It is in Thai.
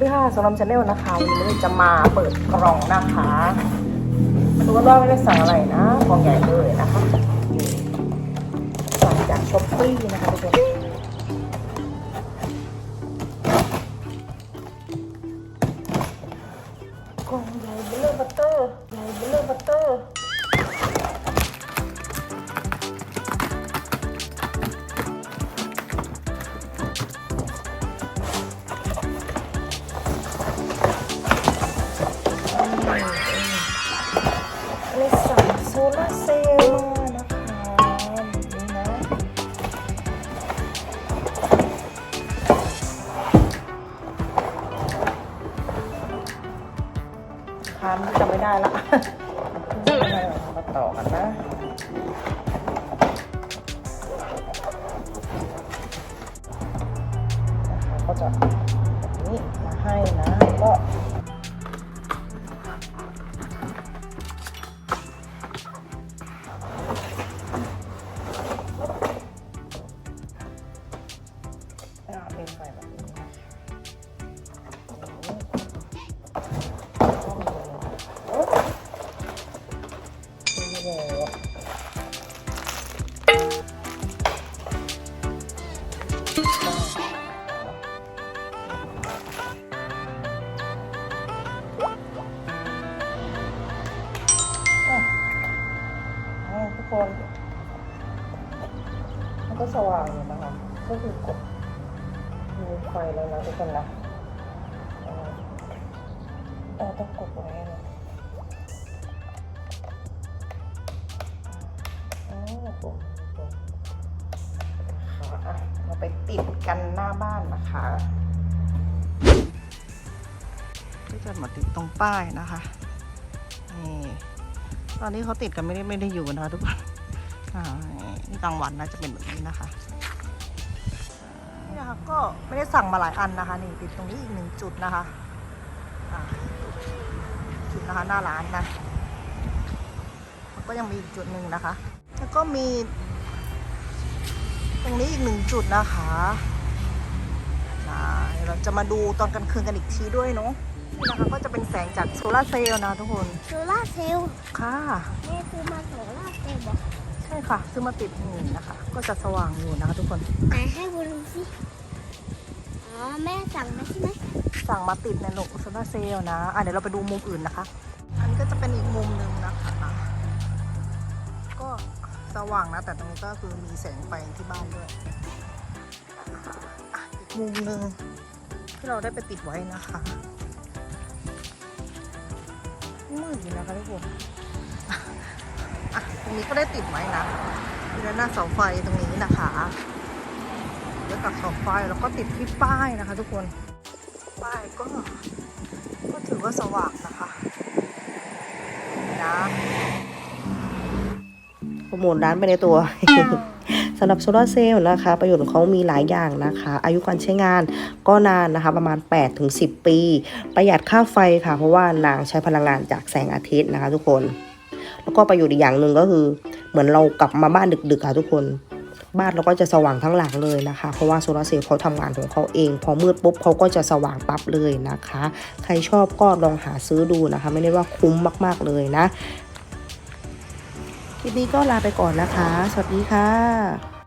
ดีค่ะสำหรับชาแนลนะคะวันนี้จะมาเปิดกล่องนะคะดูว่าไม่ได้สั่งอะไรนะกล่องใหญ่เลยนะคะสั่งจากช้อปปี้นะคะทุกคนกล่องใหญ่เบลเลอร์บัตเตอร์ใหญ่เบลเลอร์บัตเตอร์ จำไม่ได้ละมาต่อกันนะก็จะนี้มาให้นะก็เป็นไฟแบบนี้ ทุกคน มันก็สว่างอยู่นะคะ ก็คือกดมีไฟแล้วนะทุกคนนะ เอ่อเออต้องกดไว้นะ ไปติดกันหน้าบ้านนะคะ ก็จะมาติดตรงป้ายนะคะนี่ตอนนี้เขาติดกันไม่ได้ไม่ได้อยู่นะคะทุกคนนี่กลางวันนะจะเป็นแบบนี้นะคะนี่นะคะก็ไม่ได้สั่งมาหลายอันนะคะ นี่ติดตรงนี้อีกหนึ่งจุดนะคะจุดนะคะหน้าร้านนะก็ยังมีอีกจุดหนึ่งนะคะ แล้วก็มี ตรงนี้อีกหนึ่งจุดนะคะนะเดี๋ยวเราจะมาดูตอนกลางคืนกันอีกทีด้วยเนาะนี่นะคะก็จะเป็นแสงจากโซลาร์เซลล์นะทุกคน โซล่าร์เซลล์ค่ะ แม่ซื้อมาโซล่าร์เซลล์บอกใช่ค่ะ ซื้อมาติดนี่นะคะ ก็จะสว่างอยู่นะคะทุกคน ไหนให้บุดูสิ อ๋อ แม่สั่งมาใช่ไหมสั่งมาติดในโลกโซลาร์เซลล์นะ อะเดี๋ยวเราไปดูมุมอื่นนะคะ อันนี้ก็จะเป็นอีก ว่างนะ แต่ตรงนี้ก็คือมีแสงไฟที่บ้านด้วยอีกมุมหนึ่งที่เราได้ไปติดไว้นะคะ มืดอยู่นะคะทุกคนตรงนี้ก็ได้ติดไว้นะที่ด้านหน้าเสาไฟตรงนี้นะคะแล้วกับเสาไฟแล้วก็ติดที่ป้ายนะคะ ทุกคน ป้ายก็ก็ถือว่าสว่างนะคะนี่นะ โปรโมทร้านไปในตัวสำหรับโซลาร์เซลล์นะคะ ประโยชน์ของเขามีหลายอย่างนะคะ อายุการใช้งานก็นานนะคะ ประมาณ 8-10ปี ประหยัดค่าไฟค่ะ เพราะว่านางใช้พลังงานจากแสงอาทิตย์นะคะ ทุกคน แล้วก็ประโยชน์อีกอย่างหนึ่งก็คือ เหมือนเรากลับมาบ้านดึกๆค่ะทุกคน บ้านเราก็จะสว่างทั้งหลังเลยนะคะ เพราะว่าโซลาร์เซลล์เขาทำงานของเขาเอง พอมืดปุ๊บเขาก็จะสว่างปั๊บเลยนะคะ ใครชอบก็ลองหาซื้อดูนะคะ ไม่ได้ว่าคุ้มมาก ๆเลยนะ คลิปนี้ก็ลาไปก่อนนะคะ สวัสดีค่ะ